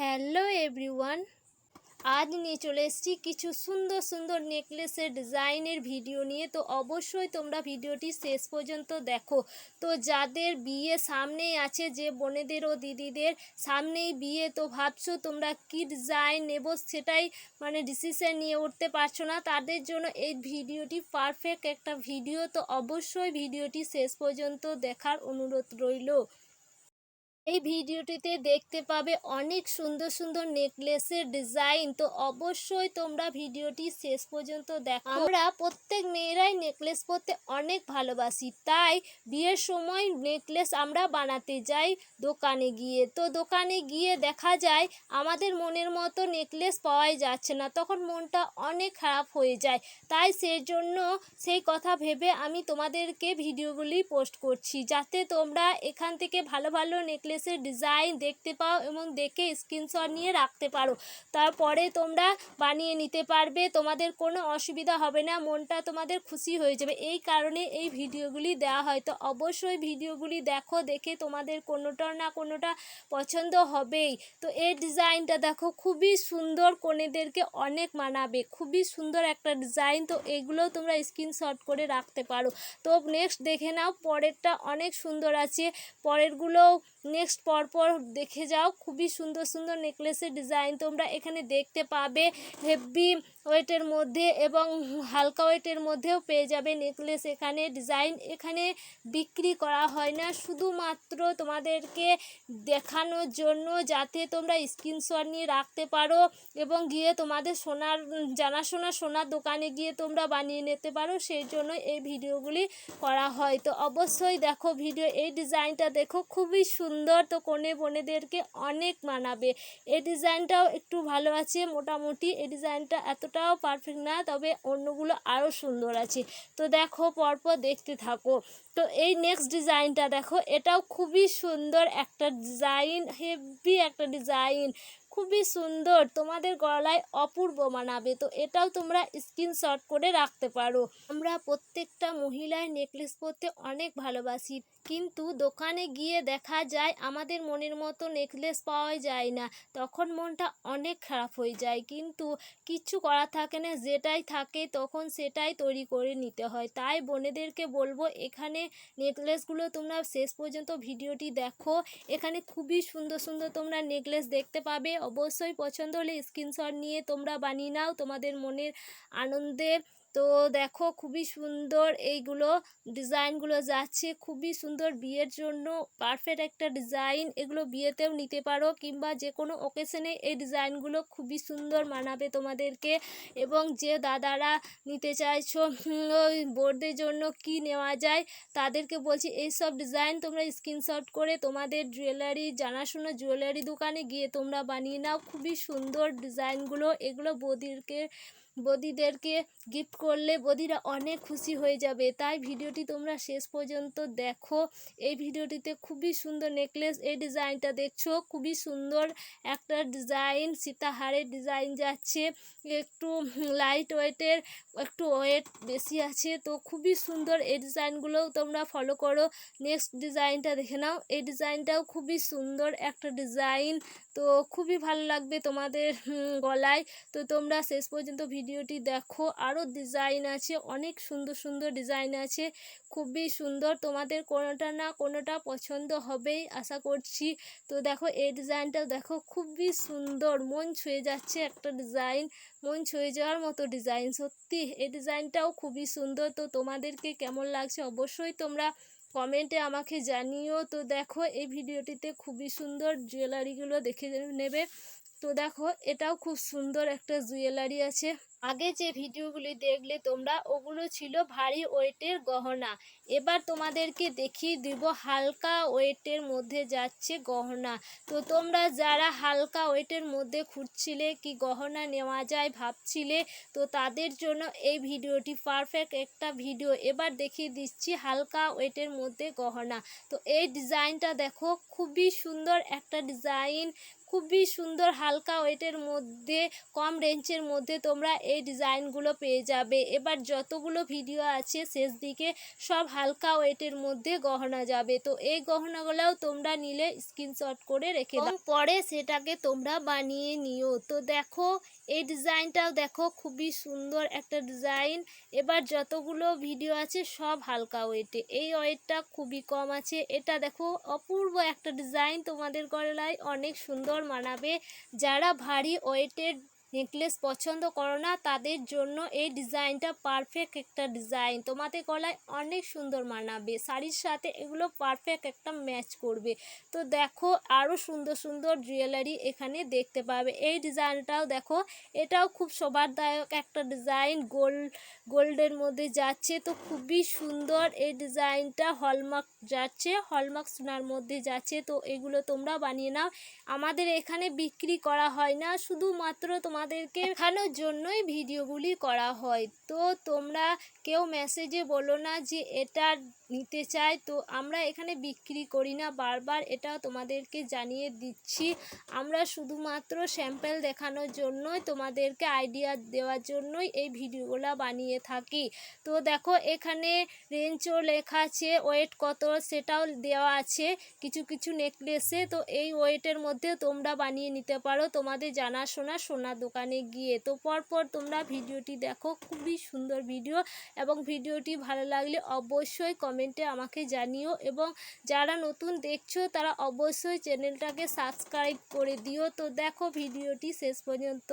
Hello everyone, আজ নিয়ে চলে এসেছি কিছু সুন্দর সুন্দর নেকলেসের ডিজাইনের ভিডিও নিয়ে। তো অবশ্যই তোমরা ভিডিওটি শেষ পর্যন্ত দেখো। তো যাদের বিয়ে সামনেই আছে, যে বোনেদের ও দিদিদের সামনেই বিয়ে, তো ভাবছ তোমরা কি ডিজাইন নেব সেটাই মানে ডিসিশন নিয়ে উঠতে পারছ না। তাদের জন্য এই ভিডিওটি পারফেক্ট একটা ভিডিও। তো অবশ্যই ভিডিওটি শেষ পর্যন্ত দেখার অনুরোধ রইল। এই ভিডিওটিতে দেখতে পাবে অনেক সুন্দর সুন্দর নেকলেসের ডিজাইন। তো অবশ্যই তোমরা ভিডিওটি শেষ পর্যন্ত দেখো। আমরা প্রত্যেক মেয়েরাই নেকলেস পরতে অনেক ভালোবাসি। তাই বিয়ের সময় নেকলেস আমরা বানাতে যাই দোকানে গিয়ে। তো দোকানে গিয়ে দেখা যায় আমাদের মনের মতো নেকলেস পাওয়াই যাচ্ছে না। তখন মনটা অনেক খারাপ হয়ে যায়। তাই সেই জন্য সেই কথা ভেবে আমি তোমাদেরকে ভিডিওগুলি পোস্ট করছি। যাতে তোমরা এখান থেকে ভালো ভালো নেকলেসের ডিজাইন দেখতে পাও এবং দেখে স্ক্রিনশট নিয়ে রাখতে পারো। তারপরে তোমরা বানিয়ে নিতে পারবে, তোমাদের কোনো অসুবিধা হবে না, মনটা তোমাদের খুশি হয়ে যাবে। এই কারণে এই ভিডিওগুলি দেওয়া হয়। তো অবশ্যই ভিডিওগুলি দেখো, দেখে তোমাদের কোনোটা না কোনোটা পছন্দ হবেই। তো এই ডিজাইনটা দেখো, খুবই সুন্দর কনেদেরকে অনেক মানাবে। খুবই সুন্দর একটা ডিজাইন। তো এগুলো তোমরা স্ক্রিনশট করে রাখতে পারো। তো নেক্সট দেখে নাও, পরেরটা অনেক সুন্দর আছে। পরেরগুলো নেক্সট পরপর দেখে যাও। খুবই সুন্দর সুন্দর নেকলেসের ডিজাইন তোমরা এখানে দেখতে পাবে। হেভি ওয়েটের মধ্যে এবং হালকা ওয়েটের মধ্যেও পেয়ে যাবে নেকলেস এখানে, ডিজাইন এখানে বিক্রি করা হয় না। শুধুমাত্র তোমাদেরকে দেখানোর জন্য যাতে তোমরা স্ক্রিনশট নিয়ে রাখতে পারো এবং গিয়ে তোমাদের সোনার, জানাশোনা সোনার দোকানে গিয়ে তোমরা বানিয়ে নিতে পারো, সেই জন্য এই ভিডিওগুলি করা হয়। তো অবশ্যই দেখো ভিডিও, এই ডিজাইনটা দেখো খুবই সুন্দর। তো কোনে বোনেদেরকে অনেক মানাবে। এই ডিজাইনটাও একটু ভালো আছে মোটামুটি। এই ডিজাইনটা এতটাও পারফেক্ট না, তবে অন্যগুলো আরও সুন্দর আছে। তো দেখো, পরপর দেখতে থাকো। তো এই নেক্সট ডিজাইনটা দেখো, এটাও খুবই সুন্দর একটা ডিজাইন হেভি একটা ডিজাইন খুবই সুন্দর, তোমাদের গলায় অপূর্ব মানাবে। তো এটাও তোমরা স্ক্রিনশট করে রাখতে পারো। আমরা প্রত্যেকটা মহিলার নেকলেস পরতে অনেক ভালোবাসি। কিন্তু দোকানে গিয়ে দেখা যায় আমাদের মনের মতো নেকলেস পাওয়া যায় না। তখন মনটা অনেক খারাপ হয়ে যায়। কিন্তু কিচ্ছু করা থাকে না, যেটাই থাকে তখন সেটাই তৈরি করে নিতে হয়। তাই বোনেদেরকে বলব, এখানে নেকলেসগুলো তোমরা শেষ পর্যন্ত ভিডিওটি দেখো। এখানে খুবই সুন্দর সুন্দর তোমরা নেকলেস দেখতে পাবে। অবশ্যই পছন্দ হলে স্ক্রিনশট নিয়ে তোমরা বানিয়ে নাও। তোমাদের মনের আনন্দে তো দেখো খুবই সুন্দর এইগুলো ডিজাইনগুলো যাচ্ছে। খুবই সুন্দর বিয়ের জন্য পারফেক্ট একটা ডিজাইন এগুলো বিয়েতেও নিতে পারো কিংবা যে কোনো ওকেশনে এই ডিজাইনগুলো খুবই সুন্দর মানাবে তোমাদেরকে। এবং যে দাদারা নিতে চাইছো ওই বোর্ডের জন্য কি নেওয়া যায় তাদেরকে বলছি এই সব ডিজাইন তোমরা স্ক্রিনশট করে তোমাদের জুয়েলারি জানাশোনা জুয়েলারি দোকানে গিয়ে তোমরা বানিয়ে নাও। খুবই সুন্দর ডিজাইনগুলো এগুলো বৌদিরকে বৌদিদেরকে গিফট করলে বৌদিরা অনেক খুশি হয়ে যাবে। তাই ভিডিওটি তোমরা শেষ পর্যন্ত দেখো। এই ভিডিওটিতে খুবই সুন্দর নেকলেস এই ডিজাইনটা দেখছ? খুবই সুন্দর একটা ডিজাইন সীতাহারের ডিজাইন যাচ্ছে। একটু লাইট ওয়েটের একটু ওয়েট বেশি আছে। তো খুবই সুন্দর এই ডিজাইনগুলোও তোমরা ফলো করো। নেক্সট ডিজাইনটা দেখে নাও। এই ডিজাইনটাও খুবই সুন্দর একটা ডিজাইন তো খুবই ভালো লাগবে তোমাদের গলায়। তো তোমরা শেষ পর্যন্ত ভিডিওটি দেখো। আরও ডিজাইন আছে, অনেক সুন্দর সুন্দর ডিজাইন আছে। খুবই সুন্দর। তোমাদের কোনোটা না কোনোটা পছন্দ হবেই, আশা করছি। তো দেখো, এই ডিজাইনটাও দেখো, খুবই সুন্দর। মন ছুঁয়ে যাচ্ছে একটা ডিজাইন মন ছুঁয়ে যাওয়ার মতো ডিজাইন সত্যি, এই ডিজাইনটাও খুবই সুন্দর। তো তোমাদেরকে কেমন লাগছে অবশ্যই তোমরা কমেন্টে আমাকে জানিও। তো দেখো, এই ভিডিওটিতে খুবই সুন্দর জুয়েলারিগুলো দেখে নেবে। তো দেখো, এটাও খুব সুন্দর একটা জুয়েলারি আছে। আগে যে ভিডিওগুলি দেখলে তোমরা, ওগুলো ছিল ভারী ওয়েটের গহনা। এবার তোমাদেরকে দেখিয়ে দিব হালকা ওয়েটের মধ্যে যাচ্ছে গহনা। তো তোমরা যারা হালকা ওয়েটের মধ্যে খুঁজছিলে কি গহনা নেওয়া যায় ভাবছিলে, তো তাদের জন্য এই ভিডিওটি পারফেক্ট একটা ভিডিও। এবার দেখিয়ে দিচ্ছি হালকা ওয়েটের মধ্যে গহনা। তো এই ডিজাইনটা দেখো, খুবই সুন্দর একটা ডিজাইন। খুবই সুন্দর হালকা ওয়েটের মধ্যে, কম রেঞ্জের মধ্যে তোমরা এই ডিজাইনগুলো পেয়ে যাবে। এবার যতগুলো ভিডিও আছে, শেষ দিকে সব হালকা ওয়েটের মধ্যে গহনা যাবে। তো এই গহনাগুলোও তোমরা নিলে স্ক্রিনশট করে রেখে দাও। পরে সেটাকে তোমরা বানিয়ে নিও। তো দেখো, এই ডিজাইনটাও দেখো, খুবই সুন্দর একটা ডিজাইন এবার যতগুলো ভিডিও আছে, সব হালকা ওয়েটে এই ওয়েটটা খুবই কম আছে। এটা দেখো, অপূর্ব একটা ডিজাইন তোমাদের গলায়। অনেক সুন্দর মানাবে। যারা ভারী ওয়েটের নেকলেস পছন্দ করো না, তাদের জন্য এই ডিজাইনটা পারফেক্ট একটা ডিজাইন। তোমাদের গলায় অনেক সুন্দর মানাবে, শাড়ির সাথে এগুলো পারফেক্ট একটা ম্যাচ করবে। তো দেখো আরও সুন্দর সুন্দর জুয়েলারি এখানে দেখতে পাবে। এই ডিজাইনটাও দেখো, এটাও খুব শোভাদায়ক একটা ডিজাইন গোল্ড গোল্ডের মধ্যে যাচ্ছে। তো খুবই সুন্দর এই ডিজাইনটা হলমার্ক যাচ্ছে হলমার্ক সোনার মধ্যে যাচ্ছে। তো এগুলো তোমরা বানিয়ে নাও। আমাদের এখানে বিক্রি করা হয় না, শুধুমাত্র তোমাদেরকে দেখানোর জন্যই ভিডিওগুলি করা হয়। তো তোমরা কেউ মেসেজে বলো না যে এটা নিতে চাই তো আমরা এখানে বিক্রি করি না। বারবার এটা তোমাদেরকে জানিয়ে দিচ্ছি। আমরা শুধুমাত্র স্যাম্পেল দেখানোর জন্যই তোমাদেরকে আইডিয়া দেওয়ার জন্যই এই ভিডিওগুলো বানিয়ে থাকি। তো দেখো, এখানে রেঞ্জও লেখা আছে ওয়েট কত সেটাও দেওয়া আছে, কিছু কিছু নেকলেসে তো এই ওয়েটের মধ্যে তোমরা বানিয়ে নিতে পারো তোমাদের জানাশোনা সোনার দোকানে গিয়ে। তো পরপর তোমরা ভিডিওটি দেখো, খুবই সুন্দর ভিডিও। এবং ভিডিওটি ভালো লাগলে অবশ্যই কমেন্টে আমাকে জানিও এবং যারা নতুন দেখছ তারা অবশ্যই চ্যানেলটাকে সাবস্ক্রাইব করে দিও। তো দেখো ভিডিওটি শেষ পর্যন্ত।